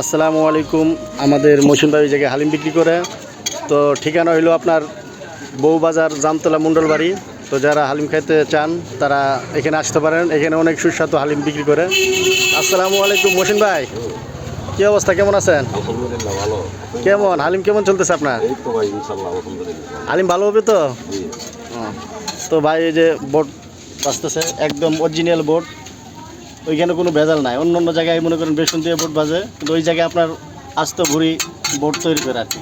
আসসালামু আলাইকুম। আমাদের মৌসুমবাড়ি জায়গায় হালিম বিক্রি করে। তো ঠিকানা হইল আপনার বউবাজার জামতলা মণ্ডলবাড়ি তো যারা হালিম খাইতে চান তারা এখানে আসতে পারেন। এখানে অনেক সুস্বাদু হালিম বিক্রি করে। আসসালামু আলাইকুম মহসিন ভাই। কি অবস্থা? কেমন আছেন? কেমন? হালিম কেমন চলতেছে আপনার? হালিম ভালো হবে তো? তো ভাই এই যে বোট বাজতেছে একদম অরিজিনাল বোট ওইখানে কোনো ভেজাল নাই। অন্য অন্য জায়গায় মনে করেন বেসন দিয়ে বোট বাজে কিন্তু ওই জায়গায় আপনার আস্ত ভুড়ি বোট তৈরি করে আর কি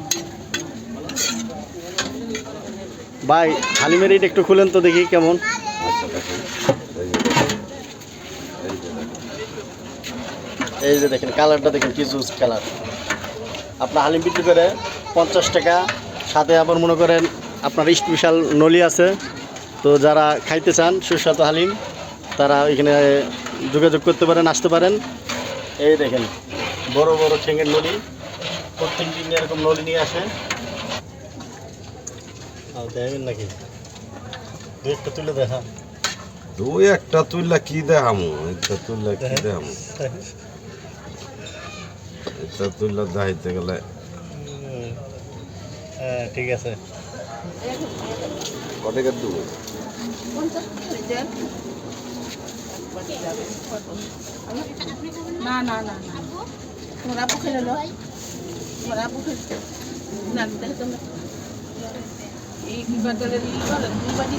ভাই হালিমের এইটা একটু খুলেন তো দেখি কেমন। আচ্ছা এই যে দেখেন। কালারটা দেখেন কি জুস কালার। আপনার হালিম বিক্রি করে পঞ্চাশ টাকা সাথে আবার মনে করেন আপনার স্পেশাল নলি আছে। তো যারা খাইতে চান সুস্বাদু হালিম তারা এখানে যোগাযোগ করতে পারেন আসতে পারেন। এই দেখেন বড় বড় ঠেঙের নলি প্রত্যেক দিন এরকম নলি নিয়ে আসে। আর দেখবেন নাকি? দু একটা তুলে দেখা। দুই একটা তুললা কি দেখামু? একটা তুললা কি দেখামু? একটা তুললা দেখাইতে গেলে হ্যাঁ ঠিক আছে। কটাকা দেবো? না না না না। তোমার আপু খেলে লো। তোমার আপু খেলে না এই কি বাদলের ই বলে দুই বাজি